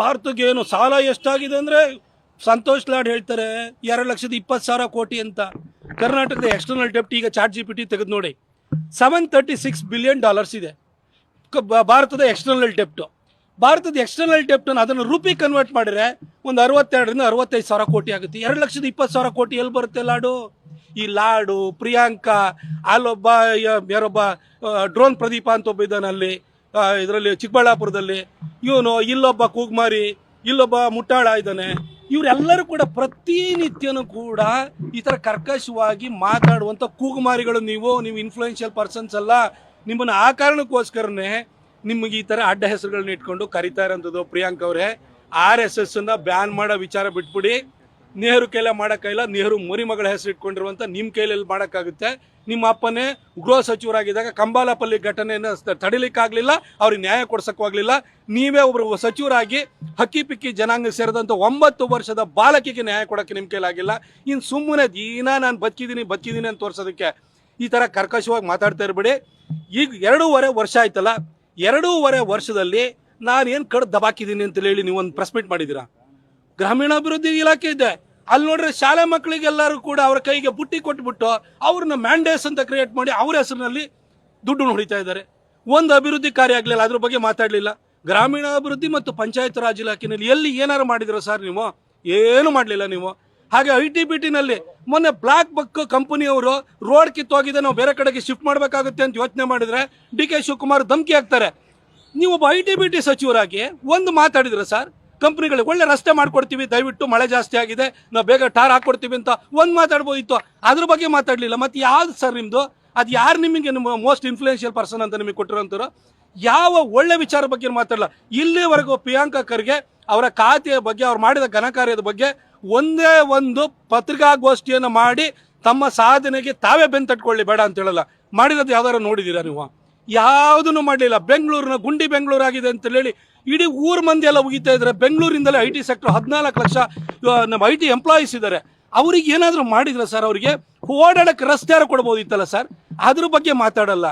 ಭಾರತಕ್ಕೆ ಏನು ಸಾಲ ಎಷ್ಟಾಗಿದೆ ಅಂದರೆ ಸಂತೋಷ್ ಲಾಡ್ ಹೇಳ್ತಾರೆ, ಎರಡು ಲಕ್ಷದ ಇಪ್ಪತ್ತು ಸಾವಿರ ಕೋಟಿ ಅಂತ. ಕರ್ನಾಟಕದ ಎಕ್ಸ್ಟರ್ನಲ್ ಡೆಪ್ಟ್ ಈಗ ಚಾರ್ಟ್ ಜಿ ಪಿ ಟಿ ತೆಗೆದು ನೋಡಿ. Seven thirty six billion dollars ಇದೆ ಭಾರತದ ಎಕ್ಸ್ಟರ್ನಲ್ ಡೆಪ್ಟು ಭಾರತದ ಎಕ್ಸ್ಟರ್ನಲ್ ಡೆಪ್ಟನ್ನು ಅದನ್ನು ರೂಪಿ ಕನ್ವರ್ಟ್ ಮಾಡಿದ್ರೆ ಒಂದು ಅರವತ್ತೆರಡರಿಂದ ಅರವತ್ತೈದು ಸಾವಿರ ಕೋಟಿ ಆಗುತ್ತೆ. ಎರಡು ಲಕ್ಷದ ಇಪ್ಪತ್ತು ಸಾವಿರ ಕೋಟಿ ಎಲ್ಲಿ ಬರುತ್ತೆ ಲಾಡು? ಈ ಲಾಡು, ಪ್ರಿಯಾಂಕಾ, ಅಲ್ಲೊಬ್ಬ ಯಾರೊಬ್ಬ ಡ್ರೋನ್ ಪ್ರದೀಪ ಅಂತ ಒಬ್ಬ ಇದ್ದಾನೆ ಅಲ್ಲಿ. ಇದರಲ್ಲಿ ಚಿಕ್ಕಬಳ್ಳಾಪುರದಲ್ಲಿ, ಇವನು ಇಲ್ಲೊಬ್ಬ ಕೂಗ್ಮಾರಿ, ಇಲ್ಲೊಬ್ಬ ಮುಟ್ಟಾಳ ಇದ್ದಾನೆ. ಇವರೆಲ್ಲರೂ ಕೂಡ ಪ್ರತಿನಿತ್ಯನೂ ಕೂಡ ಈ ಥರ ಕರ್ಕಶವಾಗಿ ಮಾತಾಡುವಂಥ ಕೂಗುಮಾರಿಗಳು ನೀವು ನೀವು ಇನ್ಫ್ಲೂಯೆನ್ಷಿಯಲ್ ಪರ್ಸನ್ಸ್ ಅಲ್ಲ. ನಿಮ್ಮನ್ನು ಆ ಕಾರಣಕ್ಕೋಸ್ಕರನೇ ನಿಮಗೆ ಈ ಥರ ಅಡ್ಡ ಹೆಸರುಗಳನ್ನ ಇಟ್ಕೊಂಡು ಕರಿತಾ ಇರೋಂಥದ್ದು ಪ್ರಿಯಾಂಕ್ ಅವರೇ. ಆರ್ ಎಸ್ ಎಸ್ ಅನ್ನ ಬ್ಯಾನ್ ಮಾಡೋ ವಿಚಾರ ಬಿಟ್ಬಿಡಿ. ನೆಹರು ಕೈಲೇ ಮಾಡೋಕ್ಕಾಗಿಲ್ಲ, ನೆಹರು ಮರಿಮಗಳ ಹೆಸರು ಇಟ್ಕೊಂಡಿರುವಂಥ ನಿಮ್ಮ ಕೈಲಲ್ಲಿ ಮಾಡೋಕ್ಕಾಗುತ್ತೆ. ನಿಮ್ಮ ಅಪ್ಪನೇ ಗೃಹ ಸಚಿವರಾಗಿದ್ದಾಗ ಕಂಬಾಲಪಲ್ಲಿ ಘಟನೆಯನ್ನು ತಡಿಲಿಕ್ಕಾಗಲಿಲ್ಲ, ಅವ್ರಿಗೆ ನ್ಯಾಯ ಕೊಡ್ಸೋಕ್ಕಾಗಲಿಲ್ಲ ನೀವೇ ಒಬ್ಬರು ಸಚಿವರಾಗಿ ಹಕ್ಕಿ ಪಿಕ್ಕಿ ಜನಾಂಗ ಸೇರಿದಂಥ ಒಂಬತ್ತು ವರ್ಷದ ಬಾಲಕಿಗೆ ನ್ಯಾಯ ಕೊಡೋಕ್ಕೆ ನಿಮ್ಮ ಕೈಲಾಗಿಲ್ಲ ಇನ್ನು ಸುಮ್ಮನೆ ದಿನ ನಾನು ಬದುಕಿದ್ದೀನಿ ಬದುಕಿದ್ದೀನಿ ಅಂತ ತೋರಿಸೋದಕ್ಕೆ ಈ ಥರ ಕರ್ಕಶವಾಗಿ ಮಾತಾಡ್ತಾ ಇರಬೇಡಿ. ಈಗ ಎರಡೂವರೆ ವರ್ಷ ಆಯ್ತಲ್ಲ, ಎರಡೂವರೆ ವರ್ಷದಲ್ಲಿ ನಾನು ಏನು ಕಡ್ ದಬಾಕಿದ್ದೀನಿ ಅಂತ ಹೇಳಿ ನೀವು ಒಂದು ಪ್ರೆಸ್ ಮೀಟ್ ಮಾಡಿದ್ದೀರಾ? ಗ್ರಾಮೀಣಾಭಿವೃದ್ಧಿ ಇಲಾಖೆ ಇದೆ. ಅಲ್ಲಿ ನೋಡ್ರೆ ಶಾಲೆ ಮಕ್ಕಳಿಗೆಲ್ಲರೂ ಕೂಡ ಅವರ ಕೈಗೆ ಬುಟ್ಟಿ ಕೊಟ್ಬಿಟ್ಟು ಅವ್ರನ್ನ ಮ್ಯಾಂಡೇಸ್ ಅಂತ ಕ್ರಿಯೇಟ್ ಮಾಡಿ ಅವ್ರ ಹೆಸರಿನಲ್ಲಿ ದುಡ್ಡು ಹೊಡಿತಾ ಇದ್ದಾರೆ. ಒಂದು ಅಭಿವೃದ್ಧಿ ಕಾರ್ಯ ಆಗಲಿಲ್ಲ, ಅದ್ರ ಬಗ್ಗೆ ಮಾತಾಡಲಿಲ್ಲ. ಗ್ರಾಮೀಣಾಭಿವೃದ್ಧಿ ಮತ್ತು ಪಂಚಾಯತ್ ರಾಜ್ ಇಲಾಖೆಯಲ್ಲಿ ಎಲ್ಲಿ ಏನಾರು ಮಾಡಿದಿರೋ ಸರ್ ನೀವು? ಏನು ಮಾಡಲಿಲ್ಲ ನೀವು? ಹಾಗೆ ಐ ಟಿ ಬಿ ಟಿನಲ್ಲಿ ಮೊನ್ನೆ ಬ್ಲಾಕ್ ಬಕ್ ಕಂಪನಿಯವರು ರೋಡ್ ಕಿತ್ತೋಗಿದೆ, ನಾವು ಬೇರೆ ಕಡೆಗೆ ಶಿಫ್ಟ್ ಮಾಡಬೇಕಾಗುತ್ತೆ ಅಂತ ಯೋಚನೆ ಮಾಡಿದ್ರೆ ಡಿ ಕೆ ಶಿವಕುಮಾರ್ ಧಮಕಿ ಹಾಕ್ತಾರೆ. ನೀವು ಒಬ್ಬ ಐ ಟಿ ಬಿ ಟಿ ಸಚಿವರಾಗಿ ಒಂದು ಮಾತಾಡಿದ್ರೆ ಸರ್? ಕಂಪ್ನಿಗಳಿಗೆ ಒಳ್ಳೆ ರಸ್ತೆ ಮಾಡ್ಕೊಡ್ತೀವಿ, ದಯವಿಟ್ಟು ಮಳೆ ಜಾಸ್ತಿ ಆಗಿದೆ, ನಾವು ಬೇಗ ಟಾರ್ ಹಾಕ್ಕೊಡ್ತೀವಿ ಅಂತ ಒಂದು ಮಾತಾಡ್ಬೋದಿತ್ತು. ಅದ್ರ ಬಗ್ಗೆ ಮಾತಾಡಲಿಲ್ಲ. ಮತ್ತೆ ಯಾವ್ದು ಸರ್ ನಿಮ್ಮದು ಅದು ಯಾರು ನಿಮಗೆ ನಿಮ್ಮ ಮೋಸ್ಟ್ ಇನ್ಫ್ಲೂಯೆನ್ಷಿಯಲ್ ಪರ್ಸನ್ ಅಂತ ನಿಮಗೆ ಕೊಟ್ಟಿರೋಂಥವ್ರು? ಯಾವ ಒಳ್ಳೆ ವಿಚಾರ ಬಗ್ಗೆ ಮಾತಾಡಲ್ಲ ಇಲ್ಲಿವರೆಗೂ ಪ್ರಿಯಾಂಕಾ ಖರ್ಗೆ ಅವರ ಖಾತೆಯ ಬಗ್ಗೆ, ಅವ್ರು ಮಾಡಿದ ಘನಕಾರ್ಯದ ಬಗ್ಗೆ ಒಂದೇ ಒಂದು ಪತ್ರಿಕಾಗೋಷ್ಠಿಯನ್ನು ಮಾಡಿ ತಮ್ಮ ಸಾಧನೆಗೆ ತಾವೇ ಬೆನ್ ತಟ್ಕೊಳ್ಳಿ ಬೇಡ ಅಂತ ಹೇಳಲ್ಲ. ಮಾಡಿರೋದು ಯಾವ್ದಾರು ನೋಡಿದ್ದೀರಾ ನೀವು? ಯಾವುದನ್ನು ಮಾಡಲಿಲ್ಲ. ಬೆಂಗಳೂರಿನ ಗುಂಡಿ ಬೆಂಗಳೂರು ಆಗಿದೆ ಅಂತ ಹೇಳಿ ಇಡೀ ಊರು ಮಂದಿ ಎಲ್ಲ ಉಗಿತಾ ಇದ್ದಾರೆ ಬೆಂಗಳೂರಿಂದಲೇ ಐ ಟಿ ಸೆಕ್ಟರ್ ಹದಿನಾಲ್ಕು ಲಕ್ಷ ನಮ್ಮ ಐ ಟಿ ಎಂಪ್ಲಾಯೀಸ್ ಇದ್ದಾರೆ. ಅವ್ರಿಗೆ ಏನಾದರೂ ಮಾಡಿದ್ರೆ ಸರ್ ಅವರಿಗೆ? ಓಡಾಡಕ್ಕೆ ರಸ್ತೆ ಯಾರು ಕೊಡ್ಬೋದಿತ್ತಲ್ಲ ಸರ್? ಅದ್ರ ಬಗ್ಗೆ ಮಾತಾಡಲ್ಲ.